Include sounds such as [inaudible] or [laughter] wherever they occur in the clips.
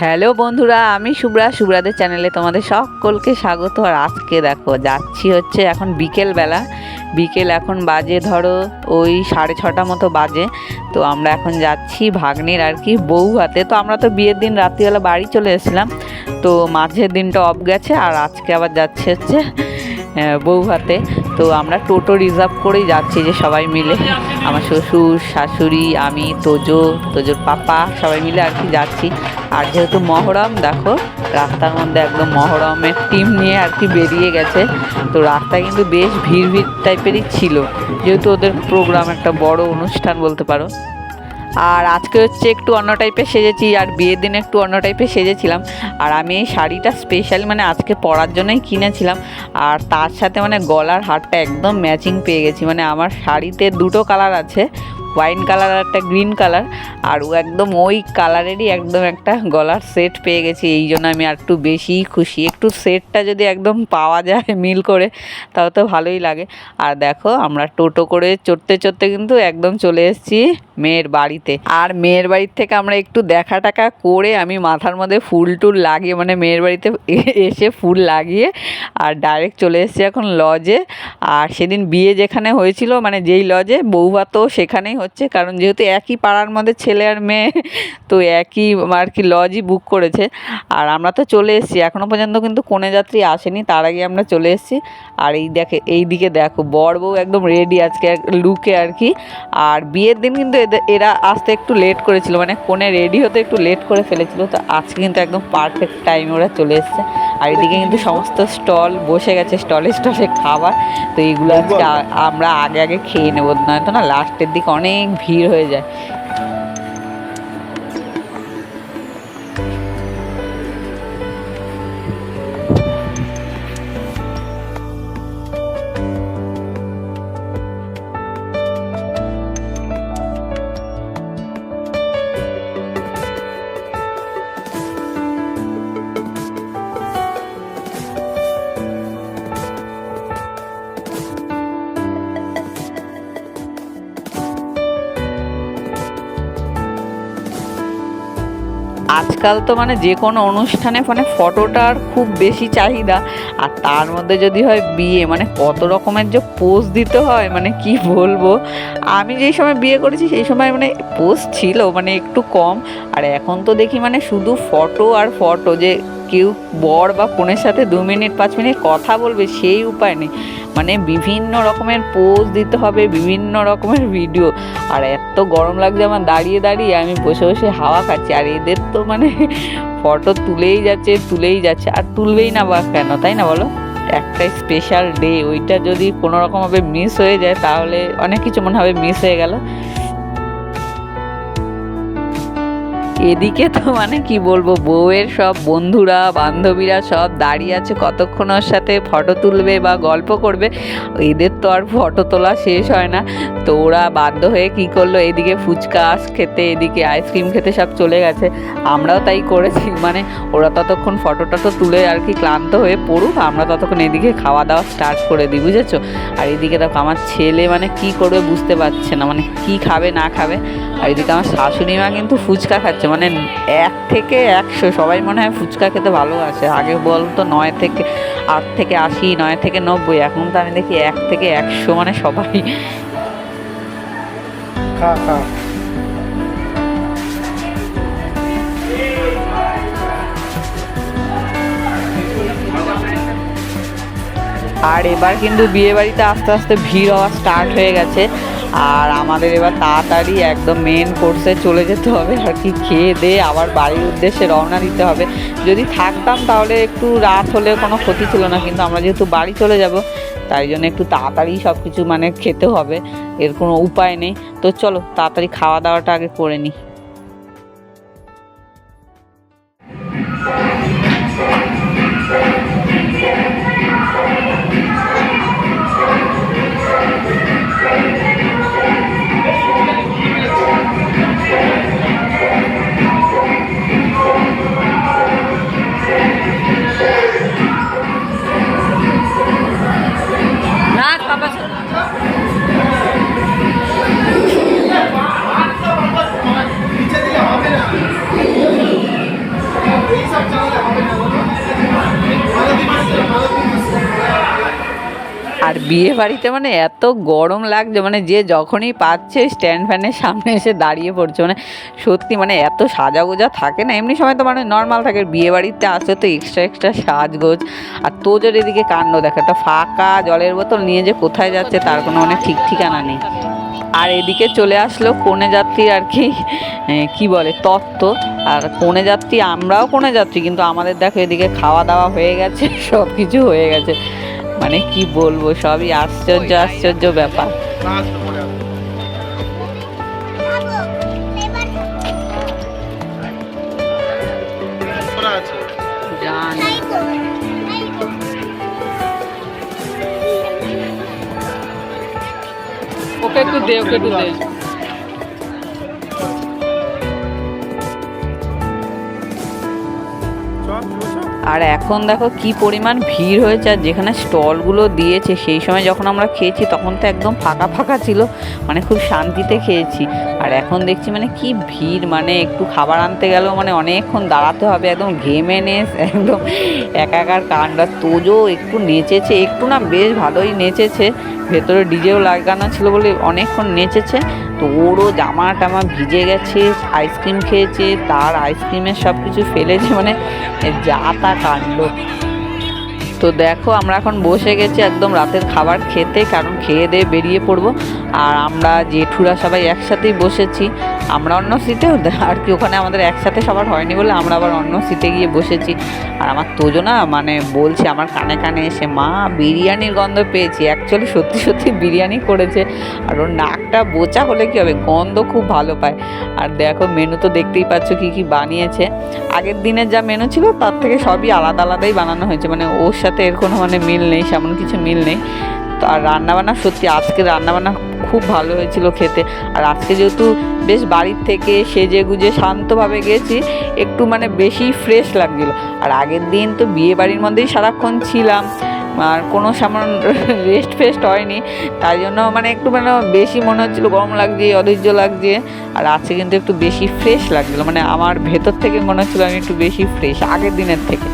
Hello বন্ধুরা, আমি শুভ্রা শুভ্রাদের চ্যানেলে তোমাদের সকলকে স্বাগত। আর আজকে দেখো, যাচ্ছি হচ্ছে এখন বিকেল বেলা বিকেল এখন বাজে ধরো ওই সাড়ে ছটা মতো বাজে। তো আমরা এখন যাচ্ছি ভাগ্নের আর কি বউ হাতে। তো আমরা তো বিয়ের দিন রাত্রিবেলা বাড়ি চলে এসেছিলাম। তো মাঝের দিনটা অফ গেছে, আর আজকে আবার যাচ্ছে হচ্ছে বউ হাতে। তো আমরা টোটো রিজার্ভ করেই যাচ্ছি যে সবাই মিলে। আমার শ্বশুর, শাশুড়ি, আমি, তোজো, তোজোর পাপা, সবাই মিলে আর কি যাচ্ছি। আর যেহেতু মহরম, দেখো, রাস্তার মধ্যে একদম মহরমের টিম নিয়ে আর কি বেরিয়ে গেছে। তো রাস্তা কিন্তু বেশ ভিড় ভিড় টাইপেরই ছিল। যেহেতু ওদের প্রোগ্রাম একটা বড় অনুষ্ঠান বলতে পারো। আর আজকে হচ্ছে একটু অন্য টাইপের সেজেছি, আর বিয়ের দিনে একটু অন্য টাইপের সেজেছিলাম। আর আমি এই শাড়িটা স্পেশাল মানে আজকে পরার জন্যই কিনেছিলাম। আর তার সাথে মানে গলার হারটা একদম ম্যাচিং পেয়ে গেছি। মানে আমার শাড়িতে দুটো কালার আছে ওয়াইন কালার আর একটা গ্রিন কালার আর ও একদম ওই কালারেরই একদম একটা গলার সেট পেয়ে গেছি। এই জন্য আমি আর একটু বেশিই খুশি। একটু সেটটা যদি একদম পাওয়া যায় মিল করে, তাও তো ভালোই লাগে। আর দেখো, আমরা টোটো করে চড়তে চড়তে কিন্তু একদম চলে এসেছি মেয়ের বাড়িতে। আর মেয়ের বাড়ির থেকে আমরা একটু দেখা টাকা করে আমি মাথার মধ্যে ফুল টুল লাগিয়ে মানে মেয়ের বাড়িতে [laughs] এসে ফুল লাগিয়ে আর ডাইরেক্ট চলে এসেছি এখন লজে আর সেদিন বিয়ে যেখানে হয়েছিল মানে যেই লজে বৌভাতও সেখানেই হচ্ছে। কারণ যেহেতু একই পাড়ার মধ্যে ছেলে আর মেয়ে, [laughs] তো একই আর কি লজই বুক করেছে। আর আমরা তো চলে এসেছি এখনও পর্যন্ত কিন্তু কোনে যাত্রী আসেনি। তার আগে আমরা চলে এসেছি। আর এই দেখে, এই দিকে দেখো, বর বউ একদম রেডি আজকে লুকে আর কি। আর বিয়ের দিন কিন্তু এরা আসতে একটু লেট করেছিল মানে কোনে রেডি হতে একটু লেট করে ফেলেছিল তো আজকে কিন্তু একদম পারফেক্ট টাইমে ওরা চলে এসছে। আর এদিকে কিন্তু সমস্ত স্টল বসে গেছে স্টলে স্টলে খাবার তো এইগুলো আজকে আমরা আগে আগে খেয়ে নেব নয়তো না লাস্টের দিকে অনেক ভিড় হয়ে যায়। আজকাল তো মানে যে কোনো অনুষ্ঠানে মানে ফটোটার খুব বেশি চাহিদা। আর তার মধ্যে যদি হয় বিয়ে মানে কত রকমের যে পোজ দিতে হয় মানে কি বলব? আমি যেই সময় বিয়ে করেছি, সেই সময় মানে পোজ ছিল মানে একটু কম। আর এখন তো দেখি মানে শুধু ফটো আর ফটো যে কেউ বর বা কনের সাথে দু মিনিট, পাঁচ মিনিট কথা বলবে সেই উপায় নেই। মানে বিভিন্ন রকমের পোজ দিতে হবে, বিভিন্ন রকমের ভিডিও। আর এত গরম লাগছে আমার, দাঁড়িয়ে দাঁড়িয়ে আমি বসে বসে হাওয়া খাচ্ছি। আর এদের তো মানে ফটো তুলেই যাচ্ছে তুলেই যাচ্ছে। আর তুলবেই না বা কেন, তাই না বলো? একটা স্পেশাল ডে ওইটা যদি কোনো রকমভাবে মিস হয়ে যায়, তাহলে অনেক কিছু মনে হবে মিস হয়ে গেল। এদিকে তো মানে কি বলব, বউয়ের সব বন্ধুরা, বান্ধবীরা সব দাঁড়িয়ে আছে কতক্ষণ ওর সাথে ফটো তুলবে বা গল্প করবে। এদের তো আর ফটো তোলা শেষ হয় না। তো ওরা বাধ্য হয়ে কি করল, এদিকে ফুচকা খেতে, এদিকে আইসক্রিম খেতে সব চলে গেছে। আমরাও তাই করেছি মানে ওরা ততক্ষণ ফটোটা তো তুলে আর কি ক্লান্ত হয়ে পড়ুক, আমরা ততক্ষণ এদিকে খাওয়া দাওয়া স্টার্ট করে দিই, বুঝেছ? আর এদিকে দেখো আমার ছেলে মানে কি করবে বুঝতে পারছে না মানে কি খাবে না খাবে। আর এদিকে আমার শাশুড়ি মা কিন্তু ফুচকা খাচ্ছে মানে এক থেকে একশো সবাই মনে হয় ফুচকা খেতে ভালোবাসে আগে বলতো নয় থেকে আট থেকে আশি নয় থেকে নব্বই এখন তো আমি দেখি এক থেকে একশো মানে সবাই। খা খা। আর এবার কিন্তু বিয়ে বাড়িতে আস্তে আস্তে ভিড় হওয়া স্টার্ট হয়ে গেছে। আর আমাদের এবার তাড়াতাড়ি একদম মেন কোর্সে চলে যেতে হবে আর কি খেয়ে দিয়ে আবার বাড়ির উদ্দেশ্যে রওনা দিতে হবে। যদি থাকতাম তাহলে একটু রাত হলে কোনো ক্ষতি ছিল না, কিন্তু আমরা যেহেতু বাড়ি চলে যাব, তাই জন্য একটু তাড়াতাড়ি সব কিছু মানে খেতে হবে, এর কোনো উপায় নেই। তো চলো তাড়াতাড়ি খাওয়া দাওয়াটা আগে করে নিই। বিয়ে বাড়িতে মানে এত গরম লাগছে মানে যে যখনই পাচ্ছে স্ট্যান্ড ফ্যানের সামনে এসে দাঁড়িয়ে পড়ছে মানে সত্যি মানে এত সাজাগোজা থাকে না, এমনি সময় তো মানে নর্মাল থাকে, বিয়ে বাড়িতে আসে তো এক্সট্রা এক্সট্রা সাজগোজ। আর তোজোর এদিকে কাণ্ড দেখে, একটা ফাঁকা জলের বোতল নিয়ে যে কোথায় যাচ্ছে তার কোনো মানে ঠিক ঠিকানা নেই। আর এদিকে চলে আসলো কনে যাত্রী আর কি কি বলে, তত্ত্ব। আর কনে যাত্রী, আমরাও কনে যাত্রী, কিন্তু আমাদের দেখো এদিকে খাওয়া দাওয়া হয়ে গেছে সব কিছু হয়ে গেছে। মানে কি বলব সবই আশ্চর্য আশ্চর্য ব্যাপার। ওকে একটু দে ওকে একটু দে। আর এখন দেখো কি পরিমাণ ভিড় হয়েছে, আর যেখানে স্টলগুলো দিয়েছে, সেই সময় যখন আমরা খেয়েছি, তখন তো একদম ফাঁকা ফাঁকা ছিল মানে খুব শান্তিতে খেয়েছি। আর এখন দেখছি মানে কি ভিড় মানে একটু খাবার আনতে গেলেও মানে অনেকক্ষণ দাঁড়াতে হবে, একদম ঘেমে নেস, [laughs] একদম একাকার কান্ডা তোজো একটু নেচেছে, একটু না বেশ ভালোই নেচেছে ভেতরে ডিজেও লাগানো ছিল বলে অনেকক্ষণ নেচেছে। তো ওরও জামা টামা ভিজে গেছে, আইসক্রিম খেয়েছে, তার আইসক্রিমের সব কিছু ফেলেছে মানে যা তা কাণ্ড। তো দেখো, আমরা এখন বসে গেছি একদম রাতের খাবার খেতে, কারণ খেয়ে দিয়ে বেরিয়ে পড়ব। আর আমরা, জেঠুরা সবাই একসাথেই বসেছি। আমরা অন্য সিটে আর কি ওখানে আমাদের একসাথে সবার হয়নি বলে আমরা আবার অন্য সিটে গিয়ে বসেছি। আর আমার তোজো না মানে বলছে আমার কানে কানে এসে, মা, বিরিয়ানির গন্ধ পেয়েছি। অ্যাকচুয়ালি সত্যি সত্যি বিরিয়ানি করেছে। আর ওর নাকটা বোচা হলে কি হবে? গন্ধ খুব ভালো পায়। আর দেখো মেনু তো দেখতেই পাচ্ছ কি কি বানিয়েছে। আগের দিনের যা মেনু ছিল তার থেকে সবই আলাদা আলাদাই বানানো হয়েছে। মানে ওর সাথে এর কোনো মানে মিল নেই, সেমন কিছু মিল নেই। তো আর রান্নাবান্না সত্যি আজকে রান্নাবান্না খুব ভালো হয়েছিল খেতে। আর আজকে যেহেতু বেশ বাড়ির থেকে সেজে গুজে শান্তভাবে গেছি, একটু মানে বেশি ফ্রেশ লাগছিল। আর আগের দিন তো বিয়ে বাড়ির মধ্যেই সারাক্ষণ ছিলাম, আর কোনো সামান রেস্ট ফেস্ট হয়নি। তাই জন্য মানে একটু মানে বেশি মনে হচ্ছিল, গরম লাগছে, অধৈর্য লাগছে। আর আজকে কিন্তু একটু বেশি ফ্রেশ লাগছিল মানে আমার ভেতর থেকে মনে হচ্ছিল আমি একটু বেশি ফ্রেশ আগের দিনের থেকে।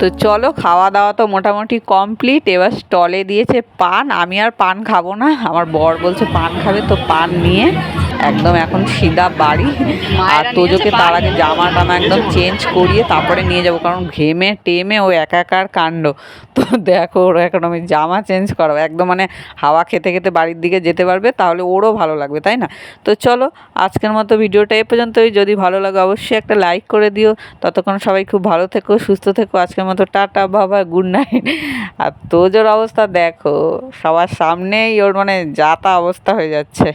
তো চলো খাওয়া দাওয়া তো মোটামুটি কমপ্লিট এবার স্টলে দিয়েছে পান। আমি আর পান খাব না। আমার বর বলছে, পান খাবে তো পান নিয়ে। একদম এখন সিধা বাড়ি। আর তোজোকে তার আগে জামা টামা একদম চেঞ্জ করিয়ে তারপরে নিয়ে যাব কারণ ঘেমে টেমে ও একাকার কাণ্ড। তো দেখো ওর এখন আমি জামা চেঞ্জ করাবো। একদম মানে হাওয়া খেতে খেতে বাড়ির দিকে যেতে পারবে তাহলে ওরও ভালো লাগবে তাই না? তো চলো আজকের মতো ভিডিওটা এ পর্যন্তই। যদি ভালো লাগে অবশ্যই একটা লাইক করে দিও। ততক্ষণ সবাই খুব ভালো থেকো সুস্থ থেকো। আজকের মতো টাটা বাবা গুড নাইট। আর তোজোর অবস্থা দেখো সবার সামনেই ওর মানে যা তা অবস্থা হয়ে যাচ্ছে।